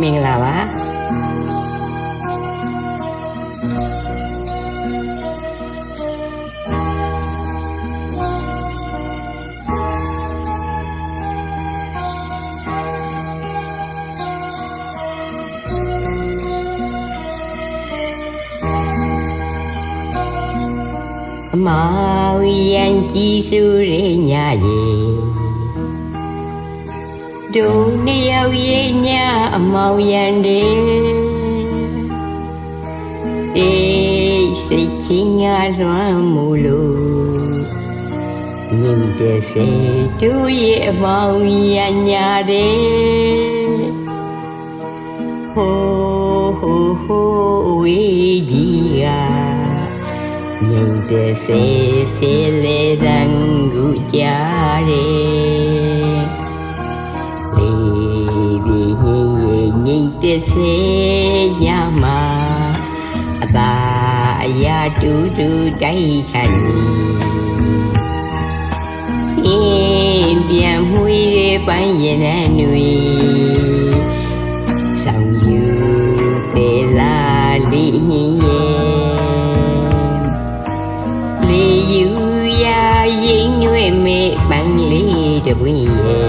မင်္ဂလာပါအမောင်ရန်ကြီးစုရဲညာရဲ့ ဒုံနှစ်ယောက်ရဲ့ညာအမောင်ရန်တဲ့အေးစိတ်ချင်းငါလွမ်းမှုလို့မြင်တဲ့စေတို့ရဲ့အမောင်ရန်ညာတဲ့ဟိုးဟိုးဟိုးဝေးကြီးကမြင်တဲ့စေစေလေတန်ကူကြတယ် င်ညင်တဲ့စေညမှာအသာအရာတူတူတိုက်ခတ်နေင်းပြန်မှုရပိုင်းရင်နဲ့နွေဆောင်ယူသေးလားလိညင်ရဲ့လေယူရာရင်ရွေမေပန်းလေးတပွင့်ရဲ့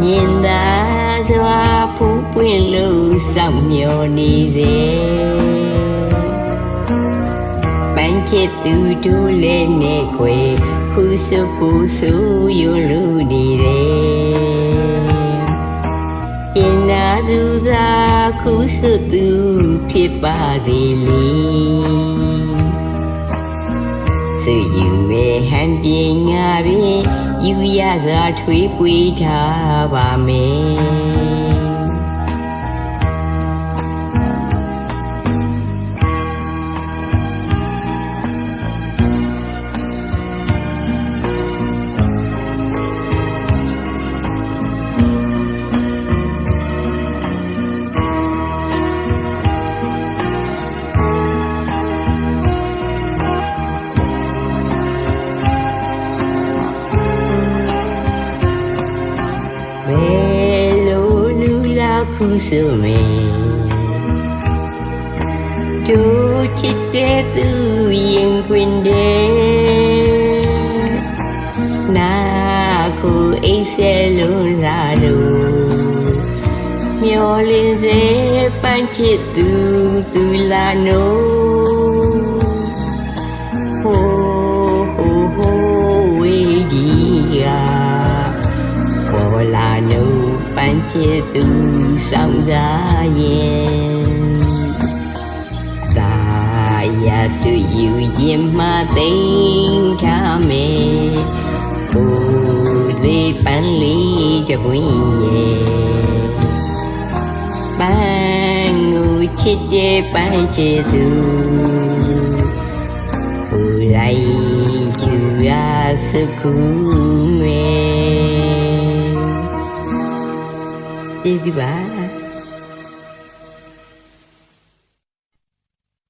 မြင်သာစွာဖူးပွင့် လို့စောင့်မျောနေစေပန်းချစ်သူတို့လည်းနဲ့ခွေခုစုပူဆူယလူနေတယ်ကျင်နာသူသာခုစုသူဖြစ်ပါစေလေစွယူမေဟန်ပြေငါပင်ယူရစွာထွေးပွေးထားပါမယ် ဘယ်လိုလူလာခုဆိုမေတို့ချစ်တဲ့သူရင်ခွင်တဲ့နာကိုအိတ်ဆဲလုံးလာလို့မျောလင်းစေပန်းချစ်သူသူလာနိုး ချစ်သူဆောင်စားရင်သာယာစုယူခြင်းမှသိမ်းထားမယ်ဘိုးလေးပန်းလေးတပွင့်ရဲ့ပန်းကိုချစ်တဲ့ပန်းချစ်သူဟိုလိုက်ကျူအားစုခုမယ်ကျေး ဇူးပါ